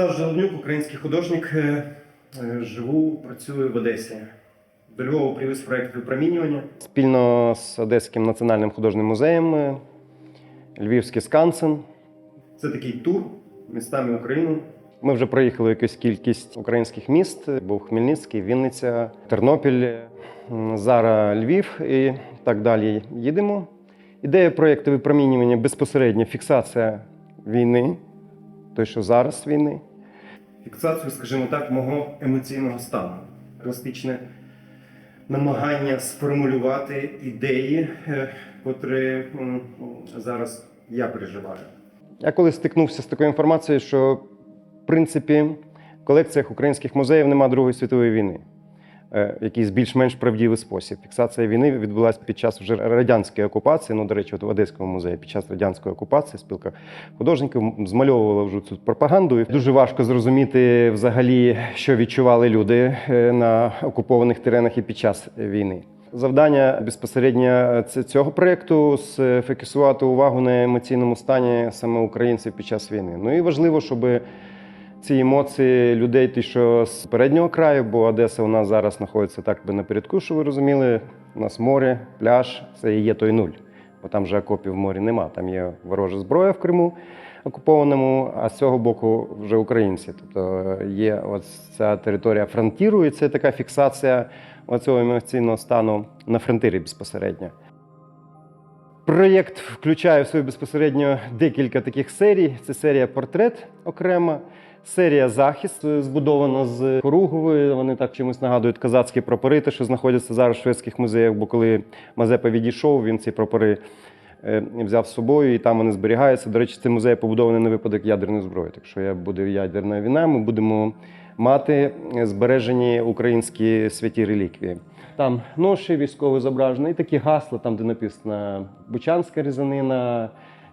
Стас Желобнюк, український художник. Е, е, Живу, працюю в Одесі. До Львова привіз проект випромінювання. Спільно з Одеським національним художнім музеєм е, Львівський скансен. Це такий тур містами України. Ми вже проїхали якусь кількість українських міст. Був Хмельницький, Вінниця, Тернопіль, м, зараз Львів і так далі. Їдемо. Ідея проєкту випромінювання безпосередньо фіксація війни, той, що зараз війни. Фіксацію, скажімо так, мого емоційного стану. Пластичне намагання сформулювати ідеї, е, котрі зараз я переживаю. Я колись стикнувся з такою інформацією, що в принципі в колекціях українських музеїв немає Другої світової війни. Е, якийсь більш-менш правдивий спосіб. Фіксація війни відбулася під час вже радянської окупації. Ну, до речі, от в Одеському музеї під час радянської окупації спілка художників змальовувала вже цю пропаганду. І дуже важко зрозуміти взагалі, що відчували люди е, на окупованих теренах і під час війни. Завдання безпосередньо ц- цього проєкту сфокусувати увагу на емоційному стані саме українців під час війни. Ну і важливо, щоб ці емоції людей, ті, що з переднього краю, бо Одеса у нас зараз знаходиться так би напередку, що ви розуміли. У нас море, пляж, це і є той нуль. Бо там же окопів в морі нема. Там є ворожа зброя в Криму окупованому, а з цього боку вже українці. Тобто є от ця територія фронтіру, і це така фіксація оцього емоційного стану на фронтирі безпосередньо. Проєкт включає в собі безпосередньо декілька таких серій. Це серія портрет окрема, серія захист е, збудована з Коругової. Вони так чимось нагадують казацькі прапори, те, що знаходяться зараз в шведських музеях. Бо коли Мазепа відійшов, він ці прапори е, взяв з собою і там вони зберігаються. До речі, цей музей побудований на випадок ядерної зброї. Так що як буде ядерна війна, ми будемо мати збережені українські святі реліквії. Там ноші військові зображені, і такі гасла, там, де написано Бучанська різанина, е,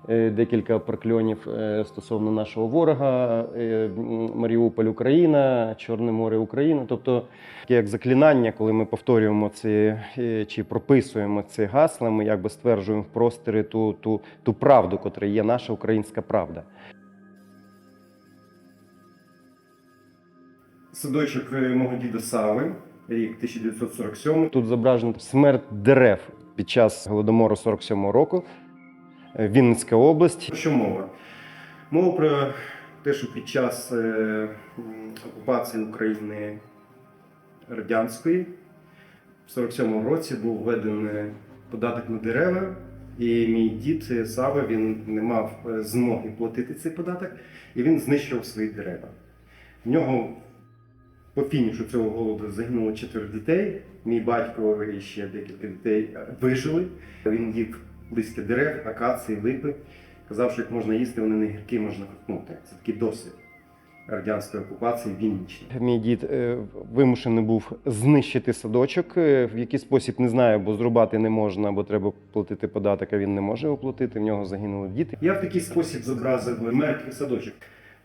декілька прокльонів е, стосовно нашого ворога, е, Маріуполь Україна, Чорне море Україна. Тобто, як заклинання, коли ми повторюємо ці е, чи прописуємо ці гасла, ми якби стверджуємо в просторі ту, ту, ту правду, котра є наша українська правда. Садочок е, мого діда Сави, рік 1947. Тут зображена смерть дерев під час голодомору 47-го року. Е, Вінницька область. Що мова? Мова про те, що під час е, окупації України радянської в 47-му році був введений податок на дерева. І мій дід Сава він не мав е, змоги платити цей податок, і він знищував свої дерева. В нього по фінішу цього голоду загинуло четверо дітей. Мій батько і ще декілька дітей вижили. Він їв листя дерев, акації, липи. Казав, що як можна їсти, вони не гіркі, можна ковтнути. Це такий досвід радянської окупації Вінниччини. Мій дід е, вимушений був знищити садочок. Е, В який спосіб не знаю, бо зрубати не можна, бо треба платити податок, а він не може оплатити. В нього загинули діти. Я в такий спосіб зобразив мертвий садочок.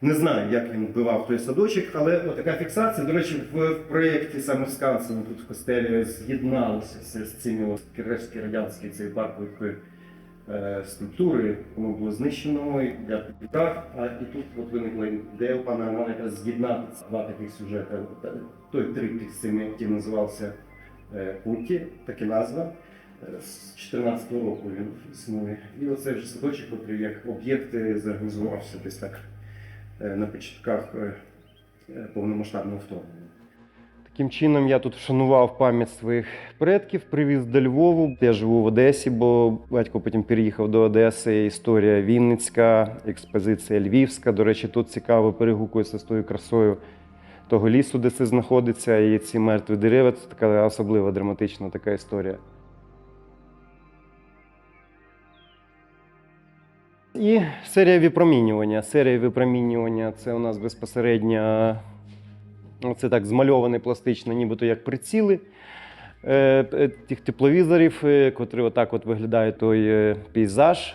Не знаю, як він вбивав той садочок, але така фіксація. До речі, в, проєкті саме Скансена тут в костелі з'єдналося з цими от рештки радянської е, скульптури, воно було знищено і я підпитав. А і тут от виникла ідея у пана Романа з'єднати два таких сюжети. Той триптих з цими який називався е, Путі, така назва. Е, З 14 року він існує. І оцей вже садочок, який як об'єкт зорганізувався десь так на початках повномасштабного вторгнення. Таким чином я тут вшанував пам'ять своїх предків, привіз до Львову. Я живу в Одесі, бо батько потім переїхав до Одеси. Історія Вінницька, експозиція Львівська. До речі, тут цікаво перегукується з тою красою того лісу, де це знаходиться, і ці мертві дерева. Це така особлива драматична така історія. І серія випромінювання. Серія випромінювання це у нас безпосередньо це так змальоване пластично, нібито як приціли е, е, тих тепловізорів, е, котрі отак от виглядає той пейзаж,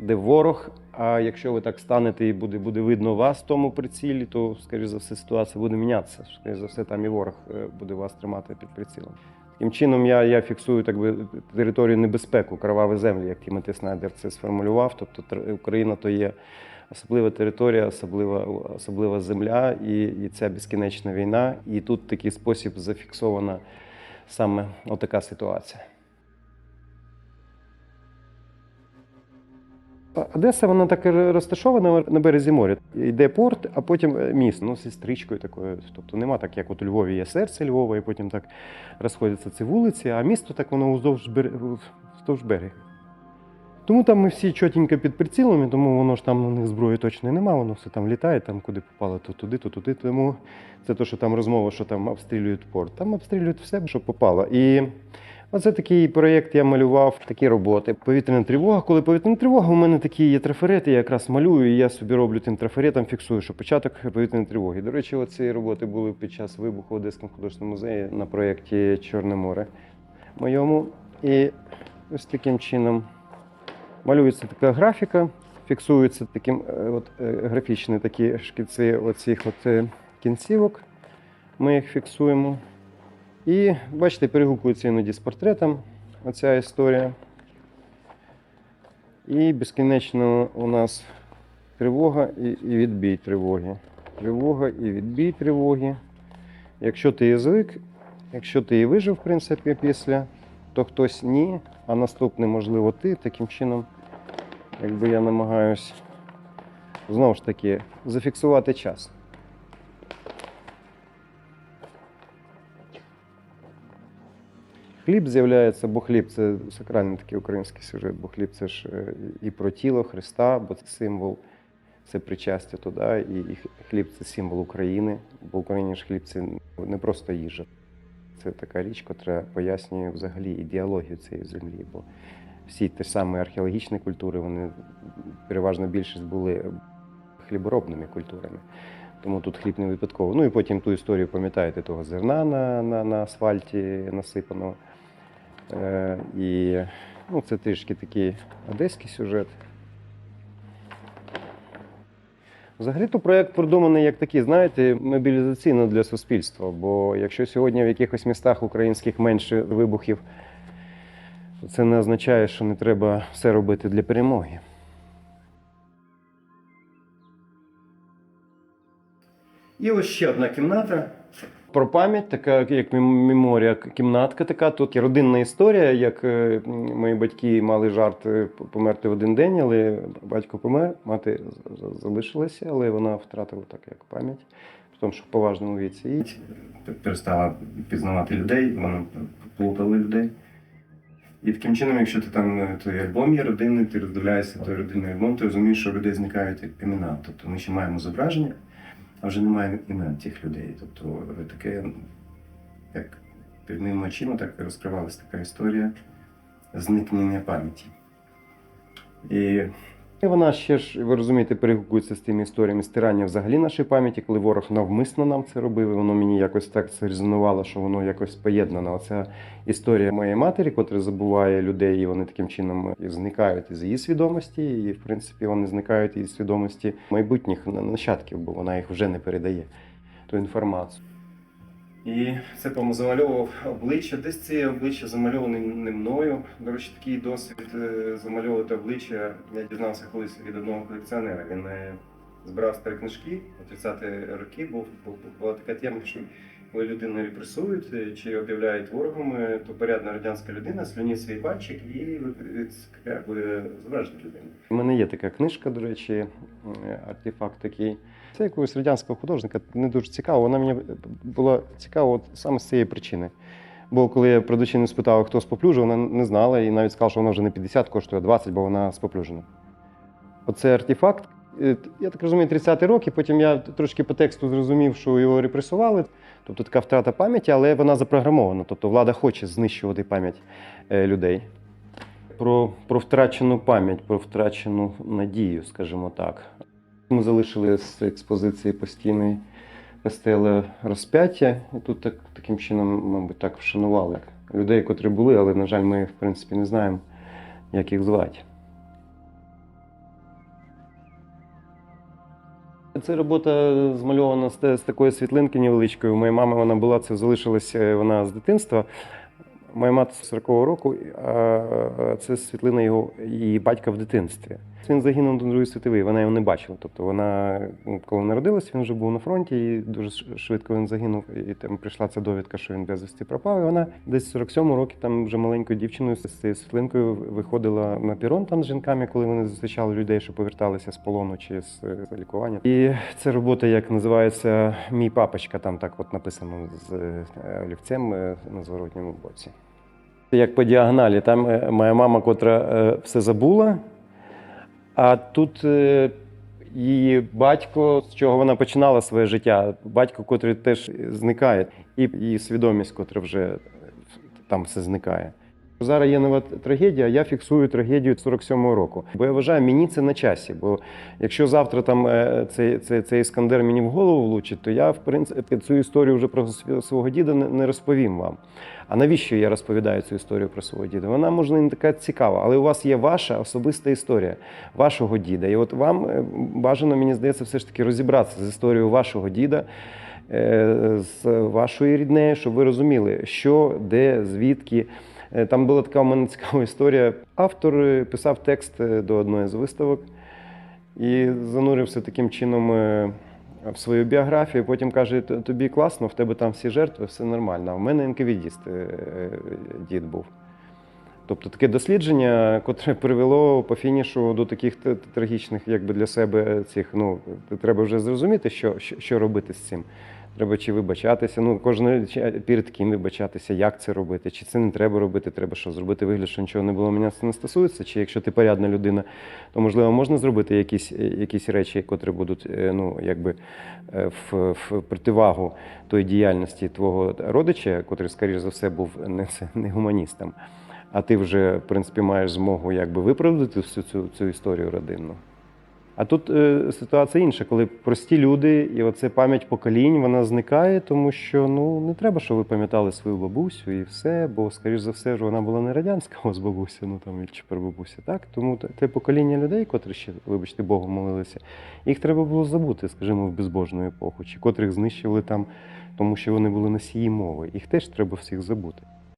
де ворог. А якщо ви так станете і буде, буде видно вас в тому прицілі, то, скоріш за все, ситуація буде мінятися. Скоріш за все, там і ворог буде вас тримати під прицілом. Таким чином, я, я фіксую так би, територію небезпеку, кроваві землі, як Тімоті Снайдер це сформулював. Тобто Україна то є особлива територія, особлива, особлива земля і, і ця безкінечна війна. І тут такий спосіб зафіксована саме отака ситуація. Одеса вона так розташована на березі моря. Йде порт, а потім е, місто, ну, зі стрічкою такою. Тобто нема так, як от у Львові є серце Львова, і потім так розходяться ці вулиці, а місто так воно вздовж, бер... вздовж берега. Тому там ми всі чотенько під прицілами, тому воно ж там у них зброї точно нема, воно все там літає, там куди попало, то туди, то туди. Тому це те, що там розмова, що там обстрілюють порт. Там обстрілюють все, що попало. І Оце такий проєкт я малював, такі роботи. Повітряна тривога. Коли повітряна тривога, у мене такі є трафарети, я якраз малюю, і я собі роблю тим трафаретом, фіксую, що початок повітряної тривоги. До речі, оці роботи були під час вибуху в Одеському художньому музеї на проєкті Чорне море моєму. І ось таким чином малюється така графіка, фіксуються таким е, от, е, графічні такі шкіци оцих от е, кінцівок. Ми їх фіксуємо. І бачите, перегукується іноді з портретом оця історія. І безкінечно у нас тривога і, відбій тривоги. Тривога і відбій тривоги. Якщо ти і звик, якщо ти і вижив, в принципі, після, то хтось ні, а наступний, можливо, ти. Таким чином, якби я намагаюсь знову ж таки зафіксувати час. Хліб з'являється, бо хліб це сакральний такий український сюжет, бо хліб це ж е, і про тіло Христа, бо це символ, це причастя туди, і, хліб це символ України. Бо Україні ж хліб це не просто їжа. Це така річ, яка пояснює взагалі ідеологію цієї землі. Бо всі ті самі археологічні культури, вони переважно більшість були хліборобними культурами. Тому тут хліб не випадково. Ну і потім ту історію пам'ятаєте того зерна на, на, на асфальті насипаного. Е, і ну, це трішки такий одеський сюжет. Взагалі-то проєкт продуманий як такий, знаєте, мобілізаційно для суспільства. Бо якщо сьогодні в якихось містах українських менше вибухів, то це не означає, що не треба все робити для перемоги. І ось ще одна кімната. Про пам'ять, така як мем- меморія, кімнатка така. Тут є родинна історія, як е, мої батьки мали жарт е, померти в один день, але батько помер, мати залишилася, але вона втратила так як пам'ять, тому що в поважному віці. Перестала пізнавати людей, вона плутала людей. І таким чином, якщо ти там е, той альбом є родинний, ти роздивляєшся той родинний альбом, ти розумієш, що людей зникають імена. Тобто ми ще маємо зображення, а вже немає імен тих людей. Тобто таке, як під моїми очима, так розкривалася така історія зникнення пам'яті. І вона ще ж, ви розумієте, перегукується з тими історіями стирання взагалі нашої пам'яті, коли ворог навмисно нам це робив, і воно мені якось так це резонувало, що воно якось поєднано. Оця історія моєї матері, котра забуває людей, і вони таким чином зникають із її свідомості, і в принципі вони зникають із свідомості майбутніх нащадків, бо вона їх вже не передає ту інформацію. І це замальовував обличчя. Десь це обличчя замальоване не мною. До речі, такий досвід е, замальовувати обличчя. Я дізнався колись від одного колекціонера. Він е, збирав старі книжки у 30-ті роки. бо була така тема, що коли людину репресують е, чи об'являють ворогом, е, то порядна радянська людина слюнить свій пальчик і е, якби, зображить людину. У мене є така книжка, до речі, артефакт такий. Це якогось радянського художника не дуже цікаво. Вона мені була цікава от саме з цієї причини. Бо коли я продавчиню спитав, хто споплюжив, вона не знала і навіть сказала, що вона вже не 50 коштує, а 20, бо вона споплюжена. Оцей артефакт, я так розумію, 30-ті роки. Потім я трошки по тексту зрозумів, що його репресували. Тобто така втрата пам'яті, але вона запрограмована. Тобто влада хоче знищувати пам'ять е, людей. Про, про втрачену пам'ять, про втрачену надію, скажімо так. Ми залишили з експозиції постійної стели розп'яття, і тут так, таким чином, мабуть, так вшанували людей, котрі були, але, на жаль, ми, в принципі, не знаємо, як їх звати. Це робота змальована з, такої світлинки невеличкої. У моєї мами вона була, це залишилася вона з дитинства. Моя мати з 40-го року, а це світлина його її батька в дитинстві. Він загинув до Другої світової, вона його не бачила. Тобто вона, ну, коли народилась, він вже був на фронті, і дуже швидко він загинув. І там прийшла ця довідка, що він безвісти пропав. І вона десь 47 років там вже маленькою дівчиною з цією світлинкою виходила на пірон там з жінками, коли вони зустрічали людей, що поверталися з полону чи з лікування. І це робота, як називається Мій папочка, там так от написано з е, олівцем е, на зворотньому боці. Як по діагоналі, там е, моя мама, котра все забула, а тут е, її батько, з чого вона починала своє життя, батько, котрий теж зникає, і її свідомість, котра вже там все зникає. Зараз є нова трагедія, я фіксую трагедію 47-го року. Бо я вважаю, мені це на часі. Бо якщо завтра там е, цей, цей, цей іскандер мені в голову влучить, то я в принципі цю історію вже про свого діда не, розповім вам. А навіщо я розповідаю цю історію про свого діда? Вона може не така цікава, але у вас є ваша особиста історія вашого діда. І от вам е, бажано, мені здається, все ж таки розібратися з історією вашого діда. е, З вашою ріднею, щоб ви розуміли, що, де, звідки. Е, Там була така у мене цікава історія. Автор е, писав текст е, до одної з виставок і занурився таким чином в свою біографію. Потім каже: тобі класно, в тебе там всі жертви, все нормально. А в мене НКВДіст дід був. Тобто таке дослідження, котре привело по фінішу до таких трагічних, якби для себе цих. Ну треба вже зрозуміти, що, що робити з цим. Треба чи вибачатися. Ну кожен перед ким вибачатися, як це робити, чи це не треба робити. Треба що зробити вигляд, що нічого не було. Мене це не стосується. Чи якщо ти порядна людина, то можливо можна зробити якісь, якісь речі, котрі будуть е, ну якби е, в, в противагу тої діяльності твого родича, котрий, скоріш за все, був не, це, не гуманістом. А ти вже, в принципі, маєш змогу якби виправдати всю цю, цю історію родинну. А тут е, ситуація інша, коли прості люди, і оце пам'ять поколінь, вона зникає, тому що ну не треба, щоб ви пам'ятали свою бабусю і все, бо, скоріш за все, ж вона була не радянська вас бабуся, ну там чи прабабуся, так? Тому те покоління людей, котрі ще, вибачте, Богу молилися, їх треба було забути, скажімо, в безбожну епоху, чи котрих знищили там, тому що вони були носії мови. Їх теж треба всіх забути.